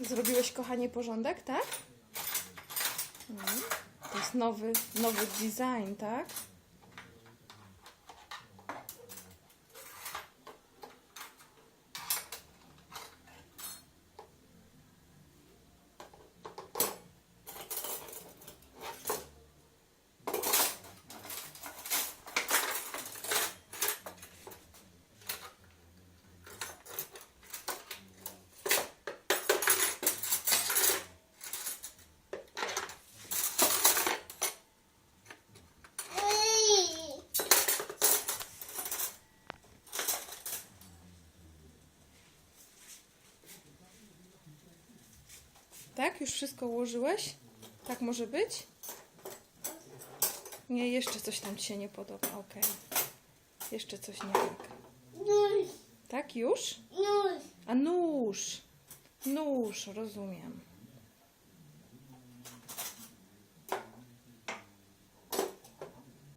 Zrobiłeś, kochanie, porządek, tak? Mhm. To jest nowy, nowy design, tak? Tak? Już wszystko ułożyłeś? Tak może być? Nie, jeszcze coś tam Ci się nie podoba. Okej. Jeszcze coś nie tak. Nóż, Tak, już? nóż. A nóż. Nóż, rozumiem.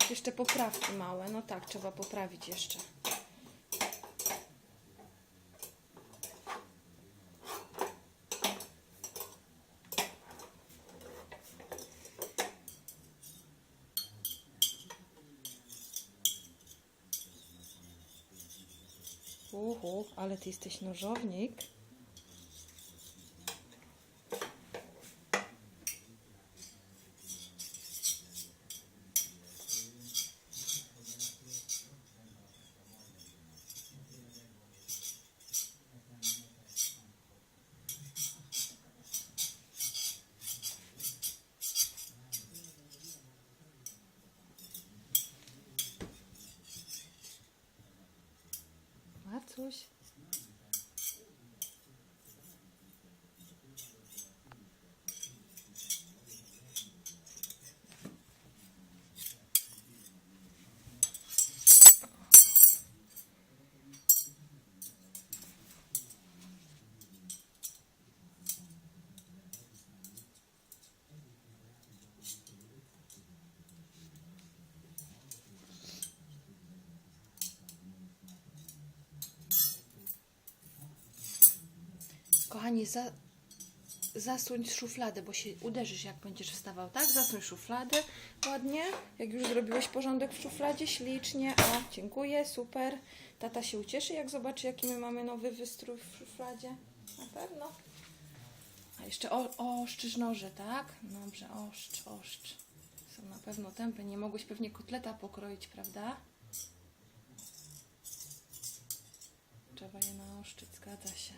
Jeszcze poprawki małe. No tak, trzeba poprawić jeszcze. Uhu, ale ty jesteś nożownik. Kochani, za, zasuń szufladę, bo się uderzysz, jak będziesz wstawał, tak? Zasuń szufladę ładnie. Jak już zrobiłeś porządek w szufladzie, ślicznie. O, dziękuję, super. Tata się ucieszy, jak zobaczy, jaki my mamy nowy wystrój w szufladzie. Na pewno. A jeszcze o, oszczysz noże, tak? Dobrze, oszcz, oszcz. Są na pewno tępe. Nie mogłeś pewnie kotleta pokroić, prawda? Trzeba je naoszczyć, zgadza się.